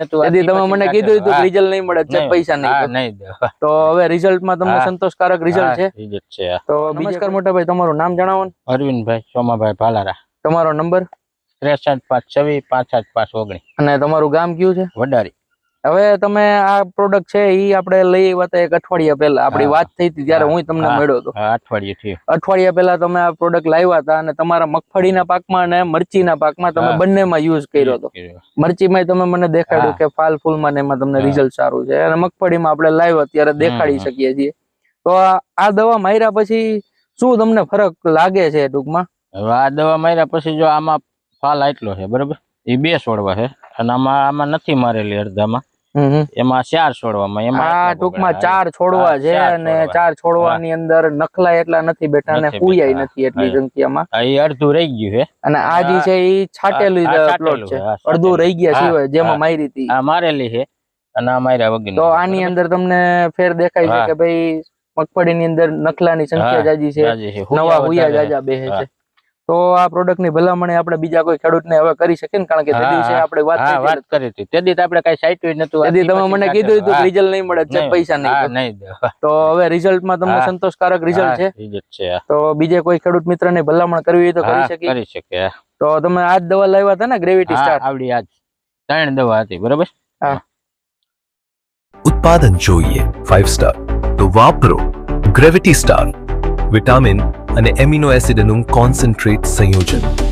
તેથી તમે મને કીધું હતું રિઝલ્ટ નહીં મળે પૈસા નહીં. નહીં તો હવે રિઝલ્ટમાં તમને સંતોષકારક રિઝલ્ટ છે? હા, result છે તો નમસ્કાર. મોટા તમારું નામ જણાવો ને અરવિંદભાઈ સોમાભાઈ ભાલારા. તમારો નંબર? ત્રેસઠ પાંચ છવ્વીસ પાંચ આઠ પાંચ ઓગણીસ. અને તમારું ગામ કયું છે? વડારી. હવે તમે આ પ્રોડક્ટ છે ઈ આપણે લઈ આવ્યા હતા એક અઠવાડિયા પહેલા. આપણી વાત થઈ હતી ત્યારે હું. તમને. મળ્યો હતો. અઠવાડિયે અઠવાડિયા પહેલા તમે આ પ્રોડક્ટ લાવ્યા હતા અને તમારા મગફળીના પાકમાં અને મરચીના પાકમાં તમે. બંનેમાં યુઝ કર્યો હતો. મરચીમાં તમે મને દેખાડ્યું કે ફાલ ફૂલમાં ને એમાં તમને રિઝલ્ટ સારું છે. અને મગફળીમાં આપણે લાવ્યો ત્યારે દેખાડી શકીએ છીએ. તો આ દવા માર્યા પછી શું તમને ફરક લાગે છે ટૂંકમાં? હવે આ દવા માર્યા પછી જો આમાં ફાલ આટલો છે બરોબર? એ બે છોડવા છે. અને આમાં આમાં નથી મારેલી અડધામાં. એમાં ચાર છોડવામાં એમાં આ ટૂંકમાં ચાર છોડવા છે અને ચાર છોડવાની અંદર નખલા એટલા નથી બેઠા અને હુયાય નથી એટલી હા. સંખ્યામાં અડધું રહી ગયું છે. અને આ જે છે એ છાટેલું પ્લોટ છે. અડધું રહી ગયા સિવાય જેમાં મારી હતી. આ મારેલી છે અને આ માર્યા વગર તો આની અંદર તમને ફેર દેખાય છે કે ભાઈ મગફળીની અંદર નખલાની સંખ્યા જાજી છે. નવા હુયા જાજા બેહે છે. તો આ પ્રોડક્ટની ભલામણ આપણે બીજા કોઈ ખેડૂતને હવે કરી શકીએ ને? કારણ કે તે દિવસે આપણે વાત વાત કરી હતી. તે દી આપણે કઈ સાઈટ્યું નતું તેથી તમે મને કીધું હતું રિઝલ્ટ નહીં મળે પૈસા નહીં નહીં તો હવે રિઝલ્ટમાં તમને સંતોષકારક રિઝલ્ટ છે. છે તો બીજે કોઈ ખેડૂત મિત્રને ભલામણ કરવી હોય તો કરી શકે શકીએ. કરી શકે તો તમે આજ દવા લાવ્યા હતા ને ગ્રેવિટી સ્ટાર આવડી આજ. ત્રણ દવા હતી બરોબર? ઉત્પાદન જોઈએ ફાઇવ સ્ટાર તો વાપરો ગ્રેવિટી સ્ટાર વિટામિન અને એમિનો એસિડનું કોન્સન્ટ્રેટ સંયોજન.